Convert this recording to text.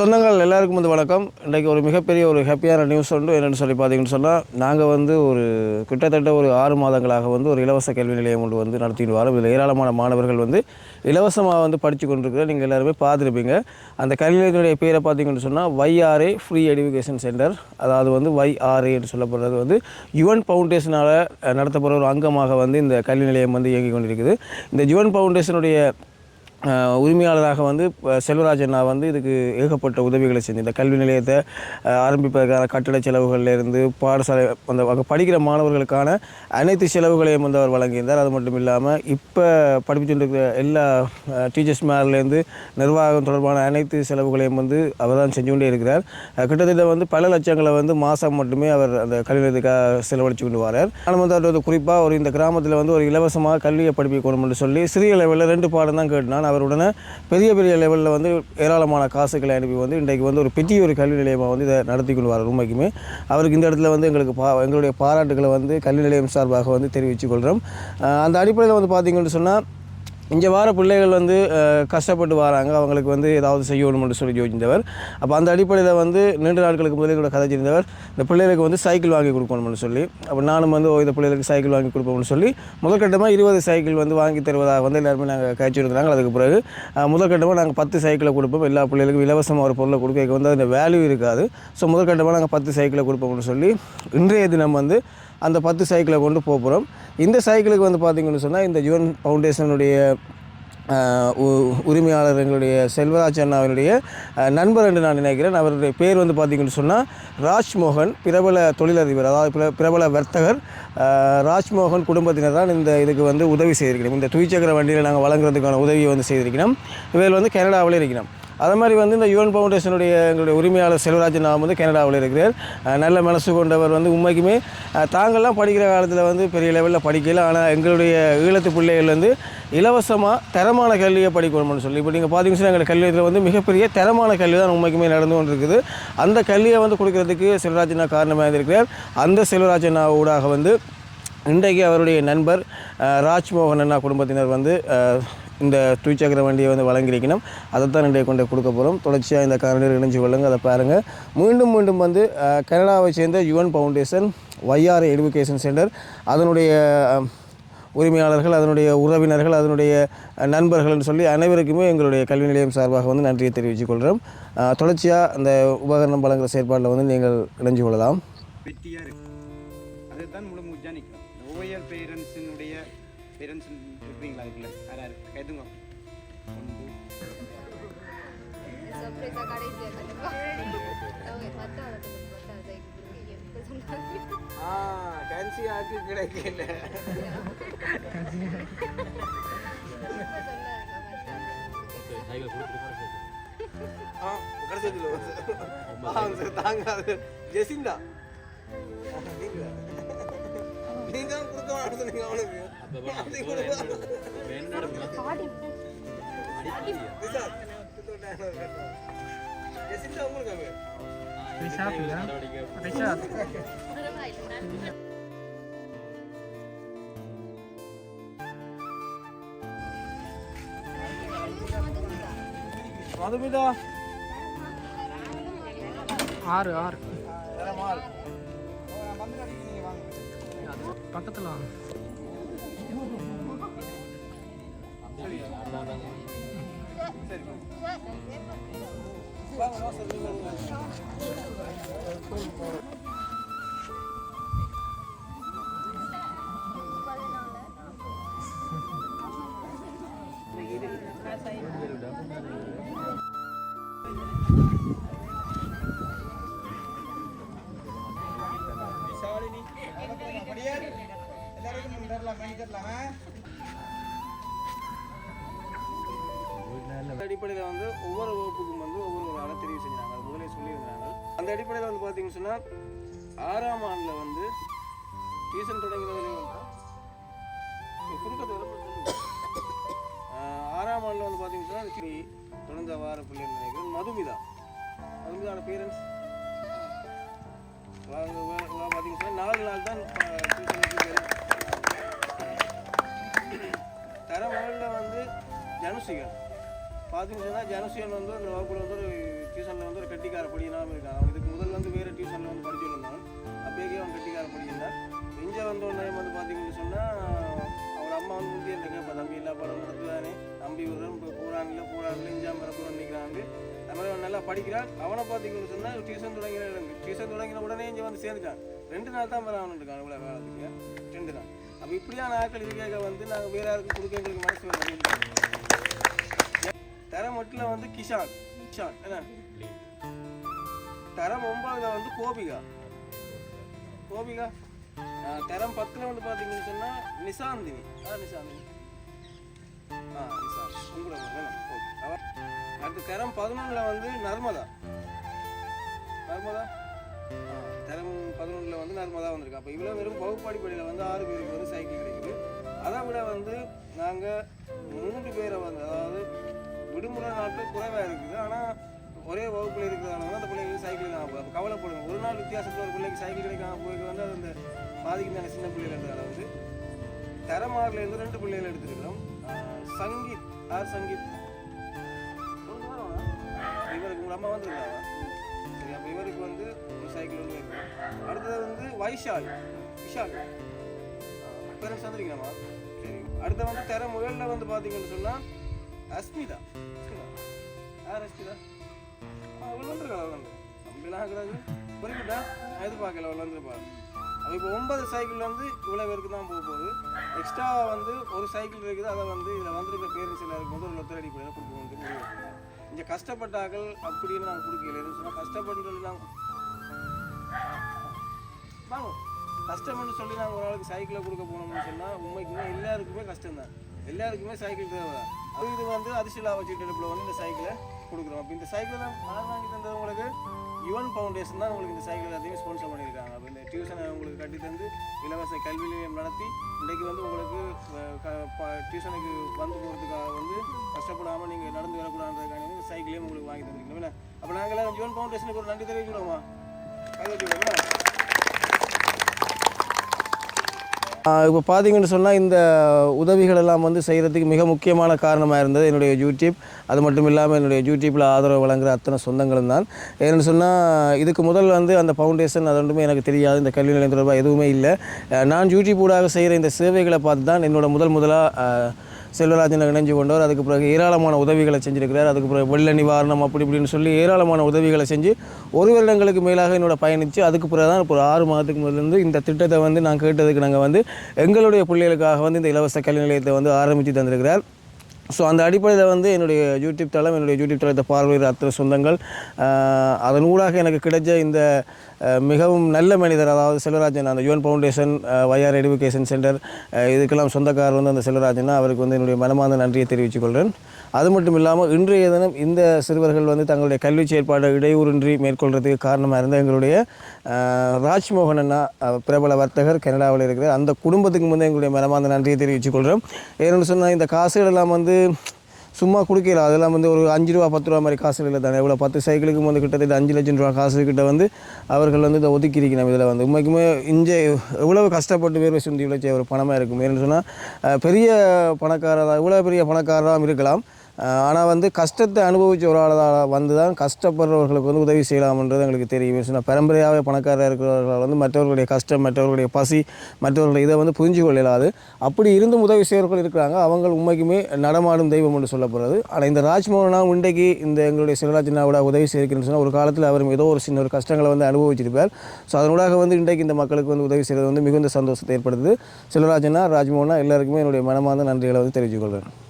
சொந்தங்கள் எல்லாருக்கும் வந்து வணக்கம். இன்றைக்கு ஒரு மிகப்பெரிய ஒரு ஹாப்பியான நியூஸ் ஒன்று என்னென்னு சொல்லி பார்த்தீங்கன்னு சொன்னால் நாங்கள் வந்து ஒரு கிட்டத்தட்ட ஒரு ஆறு மாதங்களாக வந்து ஒரு இலவச கல்வி நிலையம் ஒன்று வந்து நடத்திட்டு வரோம். இதில் ஏராளமான மாணவர்கள் வந்து இலவசமாக வந்து படித்து கொண்டிருக்கிற நீங்கள் எல்லாருமே பார்த்துருப்பீங்க. அந்த கல்வி நிலையத்தினுடைய பேரை பார்த்தீங்கன்னு சொன்னால் வைஆர்ஏ ஃப்ரீ எடுகேஷன் சென்டர் அதாவது வந்து வைஆர்ஏ என்று சொல்லப்படுறது வந்து யுவன் ஃபவுண்டேஷனால் நடத்தப்படுற ஒரு அங்கமாக வந்து இந்த கல்வி நிலையம் வந்து இயங்கி கொண்டிருக்குது. இந்த யுவன் ஃபவுண்டேஷனுடைய உரிமையாளராக வந்து இப்ப செல்வராஜ் அண்ணா வந்து இதுக்கு ஏகப்பட்ட உதவிகளை செஞ்சு இந்த கல்வி நிலையத்தை ஆரம்பிப்பதற்கான கட்டட செலவுகள்லேருந்து பாடசாலை அந்த அங்கே படிக்கிற மாணவர்களுக்கான அனைத்து செலவுகளையும் வந்து அவர் வழங்கியிருந்தார். அது மட்டும் இல்லாமல் இப்போ படிப்பிச்சுட்டு இருக்கிற எல்லா டீச்சர்ஸ் மேலேருந்து நிர்வாகம் தொடர்பான அனைத்து செலவுகளையும் வந்து அவர் தான் செஞ்சு கொண்டே இருக்கிறார். கிட்டத்தட்ட வந்து பல லட்சங்களை வந்து மாதம் மட்டுமே அவர் அந்த கல்வி நிலையத்துக்காக செலவழித்து கொண்டு வரார். ஆனால் வந்து அவர் வந்து குறிப்பாக ஒரு இந்த கிராமத்தில் வந்து ஒரு இலவசமாக கல்வியை படிப்பிக்கணும்னு சொல்லி சிறிய லெவலில் ரெண்டு பாடம் தான் கேட்டான் அவருடனே பெரிய பெரிய லெவலில் வந்து ஏராளமான காசுகளை அனுப்பி வந்து இன்றைக்கு வந்து ஒரு பெரிய ஒரு கல்வி நிலையமாக வந்து இதை நடத்தி கொண்டு வர உண்மைக்குமே. அவருக்கு இந்த இடத்துல வந்து எங்களுக்கு பா எங்களுடைய பாராட்டுகளை வந்து கல்வி நிலையம் சார்பாக வந்து தெரிவித்துக் கொள்கிறோம். அந்த அடிப்படையில் வந்து பார்த்திங்கன்னு சொன்னால் இங்கே வார பிள்ளைகள் வந்து கஷ்டப்பட்டு வராங்க. அவங்களுக்கு வந்து ஏதாவது செய்யணும்னு சொல்லி யோசித்தவர். அப்போ அந்த அடிப்படையில் வந்து நீண்ட நாட்களுக்கு முதலே கூட கதைச்சிருந்தவர் இந்த பிள்ளைகளுக்கு வந்து சைக்கிள் வாங்கி கொடுக்கணும்னு சொல்லி அப்போ நானும் வந்து இந்த பிள்ளைகளுக்கு சைக்கிள் வாங்கி கொடுப்போம்னு சொல்லி முதற்கட்டமாக இருபது சைக்கிள் வந்து வாங்கி தருவதாக வந்து எல்லாருமே நாங்கள் கழிச்சிருந்தாங்க. அதுக்கு பிறகு முதற்கட்டமாக நாங்கள் பத்து சைக்கிளை கொடுப்போம். எல்லா பிள்ளைகளுக்கும் இலவசமாக ஒரு பொருளை கொடுக்க வந்து அந்த வேல்யூ இருக்காது. ஸோ முதற்கட்டமாக நாங்கள் பத்து சைக்கிளை கொடுப்போம்னு சொல்லி இன்றைய தினம் வந்து அந்த பத்து சைக்கிளை கொண்டு போக போகிறோம் இந்த சைக்கிளுக்கு வந்து பார்த்திங்கன்னு சொன்னால் இந்த யுவன் ஃபவுண்டேஷனுடைய உரிமையாளர் எங்களுடைய செல்வராஜ் அண்ணாவினுடைய நண்பர் என்று நான் நினைக்கிறேன். அவருடைய பேர் வந்து பார்த்தீங்கன்னு சொன்னால் ராஜ்மோகன் பிரபல தொழிலதிபர் அதாவது பிரபல வர்த்தகர். ராஜ்மோகன் குடும்பத்தினர் தான் இந்த இதுக்கு வந்து உதவி செய்திருக்கிறோம் இந்த துவிச்சக்கர வண்டியில் நாங்கள் வழங்குறதுக்கான உதவியை வந்து செய்திருக்கிறோம். இவர் வந்து கனடாவில் இருக்கிறோம். அது மாதிரி வந்து இந்த யுவன் ஃபவுண்டேஷனுடைய எங்களுடைய உரிமையாளர் செல்வராஜன் நாம் வந்து கனடாவில் இருக்கிறார் நல்ல மனசு கொண்டவர் வந்து உண்மைக்குமே. தாங்கள்லாம் படிக்கிற காலத்தில் வந்து பெரிய லெவலில் படிக்கல. ஆனால் எங்களுடைய ஈழத்து பிள்ளைகள் வந்து இலவசமாக தரமான கல்வியை படிக்கணும்னு சொல்லி. இப்போ நீங்கள் பார்த்தீங்கன்னா எங்கள் கல்வியத்தில் வந்து மிகப்பெரிய தரமான கல்வி தான் உண்மைக்குமே நடந்து கொண்டு இருக்குது அந்த கல்வியை வந்து கொடுக்கறதுக்கு செல்வராஜனா காரணமாக இருந்திருக்கிறார் அந்த செல்வராஜனா ஊடாக வந்து இன்றைக்கு அவருடைய நண்பர் ராஜ்மோகன் அண்ணா குடும்பத்தினர் வந்து இந்த துவிச்சக்கர வண்டியை வந்து வழங்கியிருக்கணும். அதை தான் இன்றைக்கு கொண்டு கொடுக்க போகிறோம் தொடர்ச்சியாக இந்த காரணியில் இணைஞ்சு கொள்ளுங்கள் அதை பாருங்கள் மீண்டும் மீண்டும் வந்து கனடாவை சேர்ந்த Yuvan foundation YR education centre அதனுடைய உரிமையாளர்கள் அதனுடைய உறவினர்கள் அதனுடைய நண்பர்கள்னு சொல்லி அனைவருக்குமே எங்களுடைய கல்வி நிலையம் சார்பாக வந்து நன்றியை தெரிவித்துக் கொள்கிறோம். தொடர்ச்சியாக அந்த உபகரணம் வழங்குகிற செயற்பாட்டில் வந்து நீங்கள் இணைஞ்சு கொள்ளலாம். வெற்றியாக அதுதான் முழு மூச்சா நிற்கும் பேரண்ட்ஸினுடைய பேரண்ட்ஸ் இருக்கிறீங்களா அதுக்குள்ள கண்டிப்பா அவங்க பத்தாவது பத்தாவது எப்போ சொன்னாங்க ஆ கன்சி ஆக்கு கிடைக்கல கிடைச்சதுல தாங்க ஜெசிந்தா நீங்க நீங்க தான் கொடுக்க வேணாம்னு சொன்னீங்க அவனுக்கு அப்படி கொடுக்க பாடி நிசாத், ஜெசிந்தா உங்களுக்கு அவன். பரவாயில்லை மதுமிதா ஆறு ஆறு பக்கத்தில் வாங்க விசாலினி அந்த அடிப்படையில் வந்து பார்த்தீங்கன்னு சொன்னால் ஆறாம் ஆண்டில் வந்து சீசன் தொடங்கினது ஆறாம் ஆண்டில் வந்து பார்த்தீங்கன்னு சொன்னால் தொடர்ந்த வார பிள்ளைன்னு நினைக்கிறேன் மதுமிதா. மதுமிதாவோட பேரண்ட்ஸ் பார்த்தீங்கன்னு சொன்னால் நாலு நாள் தான் டியூஷனுக்கு தர முதல்ல வந்து ஜனுசிகன். பார்த்தீங்கன்னு சொன்னால் ஜனசிகன் வந்து அந்த வகுப்பில் வந்து ஒரு டியூஷனில் வந்து ஒரு கட்டிக்கார படியினாலும் இருக்கான். முதல்ல வந்து வேறு டியூஷனில் வந்து படிச்சு வந்தான் அப்போக்கே அவன் கட்டிக்கார படியிருந்தான் இங்கே வந்த உடனே வந்து பார்த்தீங்கன்னு சொன்னால் அவள் அம்மா வந்து முந்தைய இந்த கேட்பா தம்பி எல்லா படம் நடத்துதானே தம்பி விடுறோம் இப்போ போகிறான்ல போகிறான்ல இஞ்சாம் மரப்புறம் நிற்கிறாங்க அது மாதிரி அவன் நல்லா படிக்கிறான். அவனை பார்த்தீங்கன்னு சொன்னால் டியூஷன் தொடங்கின இடம் டியூஷன் தொடங்கின உடனே இங்கே வந்து சேர்ந்துட்டான். ரெண்டு நாள் தான் வர இருக்கான் இவ்வளோ காலத்துக்கு ரெண்டு நாள். அப்போ இப்படியான ஆட்கள் இருக்க வந்து நாங்கள் வேறு யாருக்கும் கொடுக்க எங்களுக்கு மனசு வரல தரம் வந்து கிஷான். கிஷான். என்ன? தரம் ஒன்பதுல வந்து கோபிகா. கோபிகா தரம் பத்தில் வந்து பார்த்தீங்கன்னு சொன்னால் நிசாந்தினி. ஆ நிசாந்தினி? ஆ உங்களோட ஓகே. அடுத்து தரம் பதினொன்றில் வந்து நர்மதா. நர்மதா? தரம் பதினொன்றில் வந்து நர்மதா வந்திருக்கு. அப்போ இவ்வளோ வெறும் வகுப்பாடிப்படியில் வந்து ஆறு பேருக்கு வந்து சைக்கிள் கிடைக்குது. அதை விட வந்து நாங்கள் மூன்று பேரை வந்து அதாவது விடுமுறை நாட்கள் குறைவாக இருக்குது. ஆனால் ஒரே வகுப்பில் இருக்கிறதால அந்த சைக்கிள் தான் அப்போ கவலைப்படுங்க ஒரு நாள் வித்தியாசத்தில் ஒரு பிள்ளைக்கு சைக்கிள் கிடைக்காம போய் வந்து அது அந்த பாதிக்கும் தானே சின்ன பிள்ளைகள் அளவுக்கு வந்து இருந்து ரெண்டு பிள்ளைகள் எடுத்துருக்கிறோம். சங்கீத். ஆர் சங்கீத்? இவருக்கு உங்கள் அம்மா வந்துருக்காங்க. சரி அப்போ இவருக்கு வந்து ஒரு சைக்கிள் ஒன்று அடுத்தது வந்து வைஷால். விஷால். பேரண்ட்ஸ் வந்துருக்கீங்கம்மா சரி அடுத்த வந்து தர முதல்ல வந்து பார்த்தீங்கன்னு சொன்னால் அஸ்மிதா. அஸ்மிதா. யார் அஸ்மிதா? அவள் வந்துருக்கா அவள் வந்து. அப்படிலாம் ஆகுறாங்க. குறிப்பிட்டா நான் எதிர்பார்க்கல அவள் அப்போ இப்போ ஒன்பது சைக்கிள் வந்து இவ்வளோ பேருக்கு தான் போக போகுது. எக்ஸ்ட்ரா வந்து ஒரு சைக்கிள் இருக்குது அதை வந்து இதில் வந்திருக்க பேரண்ட்ஸ் எல்லாருக்கும் வந்து ஒரு லொத்தரடி கூட கொடுக்க வந்து இங்கே கஷ்டப்பட்டார்கள் அப்படின்னு நாங்கள் கொடுக்கல. சொன்னால் கஷ்டப்பட்டு நாங்கள் வாங்க. கஷ்டம்னு சொல்லி நாங்கள் ஒரு ஆளுக்கு சைக்கிளை கொடுக்க போனோம்னு சொன்னால் உண்மைக்குமே எல்லாருக்குமே கஷ்டம் தான் எல்லாருக்குமே சைக்கிள் தேவை அது இது வந்து அதிசயிலா வச்சுட்டு வந்து இந்த சைக்கிளை கொடுக்குறோம். அப்போ இந்த சைக்கிள் தான் நான் வாங்கி தந்தது உங்களுக்கு யுவன் ஃபவுண்டேஷன் தான் உங்களுக்கு இந்த சைக்கிள் எல்லாத்தையும் ஸ்பான்சர் பண்ணியிருக்காங்க. அப்போ இந்த டியூஷனை உங்களுக்கு கட்டி தந்து இலவச கல்வி நிலையம் நடத்தி இன்றைக்கு வந்து உங்களுக்கு டியூஷனுக்கு வந்து போகிறதுக்காக வந்து கஷ்டப்படாமல் நீங்கள் நடந்து வரக்கூடாதுக்காக இந்த சைக்கிளையும் உங்களுக்கு வாங்கி தந்திருக்கணும். அப்போ நாங்கள் எல்லாரும் யுவன் ஃபவுண்டேஷனுக்கு ஒரு நன்றி தெரிவிக்கணுமா கை இப்போ பார்த்தீங்கன்னு சொன்னால் இந்த உதவிகள் எல்லாம் வந்து செய்கிறதுக்கு மிக முக்கியமான காரணமாக இருந்தது என்னுடைய யூடியூப். அது மட்டும் இல்லாமல் என்னுடைய யூடியூப்பில் ஆதரவு வழங்குற அத்தனை சொந்தங்களும் தான். ஏன்னு சொன்னால் இதுக்கு முதல் வந்து அந்த ஃபவுண்டேஷன் அது ஒன்றுமே எனக்கு தெரியாது. இந்த கல்வி நிலையம் தொடர்பாக எதுவுமே இல்லை. நான் யூடியூப் ஊடாக செய்கிற இந்த சேவைகளை பார்த்து தான் என்னோட முதல் முதலாக செல்வராஜனை இணைஞ்சு கொண்டவர். அதுக்கு பிறகு ஏராளமான உதவிகளை செஞ்சிருக்கிறார். அதுக்கு பிறகு வெள்ள நிவாரணம் அப்படி இப்படின்னு சொல்லி ஏராளமான உதவிகளை செஞ்சு ஒரு வருடங்களுக்கு மேலாக என்னோட பயணித்து அதுக்கு பிறகு தான் இப்போ ஒரு ஆறு மாதத்துக்கு முதலேருந்து இந்த திட்டத்தை வந்து நான் கேட்டதுக்கு நாங்கள் வந்து எங்களுடைய பிள்ளைகளுக்காக வந்து இந்த இலவச கல்வி நிலையத்தை வந்து ஆரம்பித்து தந்திருக்கிறார். ஸோ அந்த அடிப்படையில் வந்து என்னுடைய யூடியூப் தளம் என்னுடைய யூடியூப் தளத்தை பார்வையிற அத்தனை சொந்தங்கள் அதன் ஊடாக எனக்கு கிடைச்ச இந்த மிகவும் நல்ல மனிதர் அதாவது செல்வராஜன் அந்த Yuvan foundation YR education centre இதுக்கெல்லாம் சொந்தக்காரர் வந்து அந்த செல்வராஜன் அவருக்கு வந்து என்னுடைய மனமார்ந்த நன்றியை தெரிவித்துக் கொள்கிறேன். அது மட்டும் இல்லாமல் இன்றைய தினம் இந்த சிறுவர்கள் வந்து தங்களுடைய கல்வி செயற்பாடு இடையூறின்றி மேற்கொள்கிறதுக்கு காரணமாக இருந்த எங்களுடைய ராஜ்மோகன் அண்ணா பிரபல வர்த்தகர் கனடாவில் இருக்கிறார். அந்த குடும்பத்துக்கு வந்து எங்களுடைய மனமார்ந்த நன்றியை தெரிவித்துக் கொள்கிறோம். ஏன்னு சொன்னால் இந்த காசுகள் எல்லாம் வந்து சும்மா கொடுக்கல. அதெல்லாம் வந்து ஒரு அஞ்சு ரூபா பத்து ரூபா மாதிரி காசு இல்லை தானே. இவ்வளோ பத்து சைக்கிளுக்கும் வந்து கிட்டத்தட்ட அஞ்சு லட்சம் ரூபா காசு கிட்ட வந்து அவர்கள் வந்து இதை ஒதுக்கி இருக்கணும் இதில் வந்து. உண்மைக்குமே இங்கே இவ்வளவு கஷ்டப்பட்டு வேர்வை சிந்தி உழைச்ச ஒரு பணமாக இருக்கும். ஏன்னு சொன்னால் பெரிய பணக்காரராக இவ்வளோ பெரிய பணக்காரராக இருக்கலாம். ஆனால் வந்து கஷ்டத்தை அனுபவித்த ஒரு ஆளாக வந்து தான் கஷ்டப்படுறவர்களுக்கு வந்து உதவி செய்யலாம்ன்றது எங்களுக்கு தெரியும். சொன்னால் பரம்பரையாகவே பணக்காரராக இருக்கிறவர்கள் வந்து மற்றவர்களுடைய கஷ்டம் மற்றவர்களுடைய பசி மற்றவர்களுடைய இதை வந்து புரிஞ்சு கொள்ளலாது. அப்படி இருந்தும் உதவி செய்கிறவர்கள் இருக்கிறாங்க. அவங்க உண்மைக்குமே நடமாடும் தெய்வம் என்று சொல்லப்படுறது. ஆனால் இந்த ராஜ்மோகனா இன்றைக்கு இந்த எங்களுடைய சிவராஜனாவோட உதவி செய்கிறேன்னு சொன்னால் ஒரு காலத்தில் அவர் ஏதோ ஒரு சின்ன ஒரு கஷ்டங்களை வந்து அனுபவிச்சிருப்பார். ஸோ அதனூடாக வந்து இன்றைக்கு இந்த மக்களுக்கு வந்து உதவி செய்கிறது வந்து மிகுந்த சந்தோஷத்தை ஏற்படுத்துது. செல்வராஜனா ராஜ்மோகனா எல்லாருக்குமே என்னுடைய மனமார்ந்த நன்றிகளை வந்து தெரிவித்துக்கொள்கிறேன்